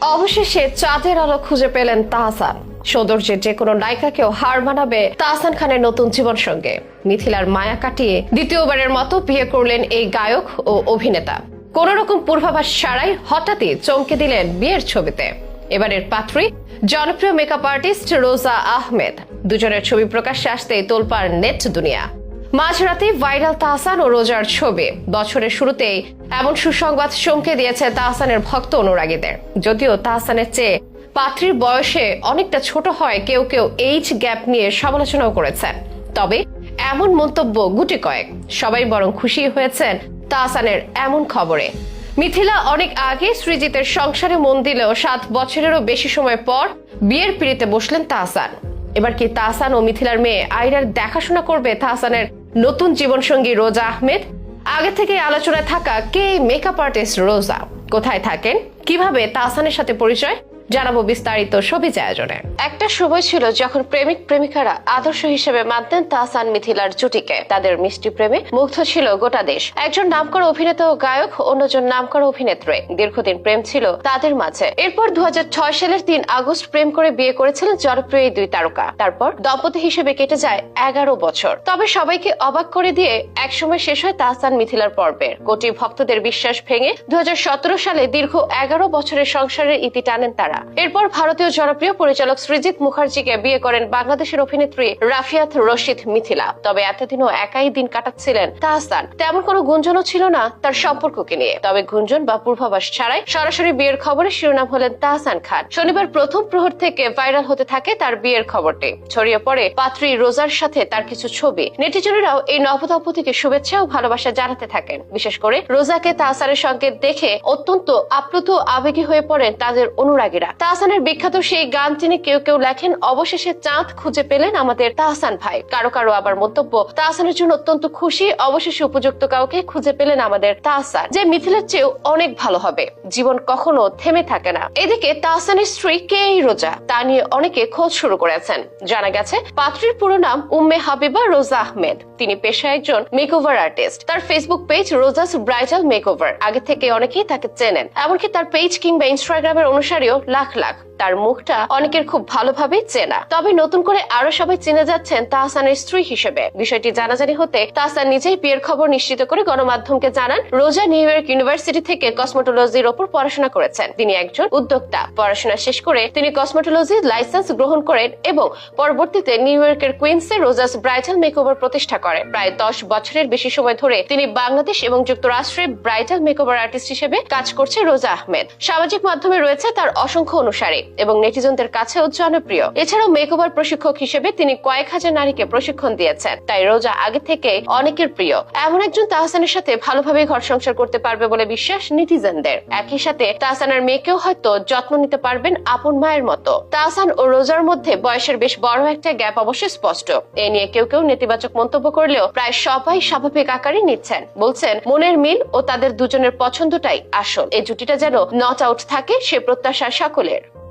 অবশেষে চাঁদের আলো খুঁজে পেলেন তাহসান। সৌন্দর্যের যে কোনো নায়িকাকেও হার মানাবে তাহসান খানের নতুন জীবন সঙ্গে। মিথিলার মায়া কাটিয়ে দ্বিতীয়বারের মতো বিয়ে করলেন এই গায়ক ও অভিনেতা। কোন রকম পূর্বাভাস ছাড়াই হঠাৎই চমকে দিলেন বিয়ের ছবিতে। এবারের পাত্রী, জনপ্রিয় মেকআপ আর্টিস্ট রোজা আহমেদ। দুজনের ছবি প্রকাশ্যে আসতেই তোলপার নেট দুনিয়া। মাঝরাতে ভাইরাল তাহসান ও রোজার ছবি। বছরের শুরুতেই এমন সুসংবাদ চমকে দিয়েছে তাহসানের ভক্ত অনুরাগীদের। যদিও তাহসানের চেয়ে পাত্রীর বয়সে অনেকটা ছোট হয়, কেউ কেউ এইজ গ্যাপ নিয়ে সমালোচনাও করেছেন। তবে এমন মন্তব্য গুটি কয়েক। সবাই বরং খুশি হয়েছেন তাহসানের এমন খবরে। মিথিলা অনেক আগে সৃজিতের সংসারে মন দিলেও সাত বছরেরও বেশি সময় পর বিয়ের পিড়িতে বসলেন তাহসান। এবার কি তাহসান ও মিথিলার মেয়ে আইরার দেখাশোনা করবে তাহসানের নতুন জীবনসঙ্গী রোজা আহমেদ। আগে থেকে আলোচনায় থাকা কে মেকআপ আর্টিস্ট রোজা? কোথায় থাকেন? কীভাবে তাহসানের সাথে পরিচয়? জানাব বিস্তারিত সবিজ আয়োজনে। একটা সময় ছিল যখন প্রেমিক প্রেমিকারা আদর্শ হিসেবে মানতেন তাহসান মিথিলার জুটিকে তাদের মিষ্টি প্রেমে মুগ্ধ ছিল গোটা দেশ। একজন নামকরা অভিনেতা ও গায়ক, অন্যজন নামকরা অভিনেত্রী। দীর্ঘদিন প্রেম ছিল তাদের মাঝে। এরপর দু হাজার ছয় সালের তিন আগস্ট প্রেম করে বিয়ে করেছিলেন জনপ্রিয় এই দুই তারকা। তারপর দম্পতি হিসেবে কেটে যায় এগারো বছর। তবে সবাইকে অবাক করে দিয়ে একসময় শেষ হয় তাহসান মিথিলার পর্বের। কোটি ভক্তদের বিশ্বাস ভেঙে দু হাজার সতেরো সালে দীর্ঘ এগারো বছরের সংসারের ইতি টানেন তারা। এরপর ভারতীয় জনপ্রিয় পরিচালক সৃজিত মুখার্জিকে বিয়ে করেন বাংলাদেশের অভিনেত্রী রাফিয়াত রশিদ মিথিলা। তবে এতদিনও একাই দিন কাটাচ্ছিলেন তাহসান। তেমন কোনো গুঞ্জনও ছিল না তার সম্পর্ককে নিয়ে। তবে গুঞ্জন বা পূর্বাভাস ছাড়াই সরাসরি বিয়ের খবরে শিরোনাম হলেন তাহসান খান। শনিবার প্রথম প্রহর থেকে ভাইরাল হতে থাকে তার বিয়ের খবরটি। ছড়িয়ে পড়ে পাত্রী রোজার সাথে তার কিছু ছবি। নেটিজনেরাও এই নবদম্পতিকে শুভেচ্ছা ও ভালোবাসা জানাতে থাকেন। বিশেষ করে রোজাকে তাহসানের সঙ্গে দেখে অত্যন্ত আপ্লুত আবেগী হয়ে পড়েন তাদের অনুরাগীরা। তাহসানের। বিখ্যাত সেই গান তিনি কেউ কেউ লেখেন, অবশেষে চাঁদ খুঁজে পেলেন আমাদের তাহসান ভাই। কারও কারও আবার মন্তব্য, তাহসানের জন্য অত্যন্ত খুশি, অবশেষে উপযুক্ত কাউকে খুঁজে পেলেন আমাদের তাহসান, যে মিথিলের চেয়েও অনেক ভালো হবে। জীবন কখনো থেমে থাকে না। এদিকে তাহসানের স্ত্রী কে রোজা, তা নিয়ে অনেকে খোঁজ শুরু করেছেন। জানা গেছে, পাত্রীর পুরো নাম উম্মে হাবিবা রোজা আহমেদ। তিনি পেশায় একজন মেকওভার আর্টিস্ট তার Facebook page Rosa's bridal makeover আগে থেকে অনেকেই তাকে চেনেন। এমনকি তার পেজ কিংবা ইনস্টাগ্রামের অনুসারীও লাখ লাখ। তার মুখটা অনেকের খুব ভালোভাবে চেনা। তবে নতুন করে আরও সবাই চিনে যাচ্ছেন তাহসানের স্ত্রী হিসেবে। বিষয়টি জানাজানি হতে তাহসান নিজেই বিয়ের খবর নিশ্চিত করে গণমাধ্যমকে জানান, রোজা নিউ ইয়র্ক ইউনিভার্সিটি থেকে কসমোটোলজির ওপর পড়াশোনা করেছেন। তিনি একজন উদ্যোক্তা। পড়াশোনা শেষ করে তিনি কসমোটোলজির লাইসেন্স গ্রহণ করেন এবং পরবর্তীতে নিউ ইয়র্কের কুইন্সে রোজাস ব্রাইডাল মেকওভার প্রতিষ্ঠা করেন। প্রায় দশ বছরের বেশি সময় ধরে তিনি বাংলাদেশ এবং যুক্তরাষ্ট্রে ব্রাইডাল মেকওভার আর্টিস্ট হিসেবে কাজ করছে রোজা আহমেদ। সামাজিক মাধ্যমে রয়েছে তার অসংখ্য অনুসারী এবং নেটিজনদের কাছেও জনপ্রিয়। এছাড়াও মেকওভার প্রশিক্ষক হিসেবে তিনি কয়েক হাজার নারীকে প্রশিক্ষণ দিয়েছেন। তাই রোজা আগে থেকে অনেকের প্রিয়। এমন একজন তাহসানের সাথে ভালোভাবে ঘর সংসার করতে পারবে বলে বিশ্বাস নেটিজনদের। একই সাথে তাহসানের মেয়েকেও হয়তো যত্ন নিতে পারবেন আপন মায়ের মতো। তাহসান ও রোজার মধ্যে বয়সের বেশ বড় একটা গ্যাপ অবশ্যই স্পষ্ট। এ নিয়ে কেউ কেউ নেতিবাচক মন্তব্য করলেও প্রায় সবাই স্বাভাবিক আকারই নিচ্ছেন। বলছেন, মনের মিল ও তাদের দুজনের পছন্দটাই আসল। এই জুটিটা যেন নট আউট থাকে, সে প্রত্যাশা acolher.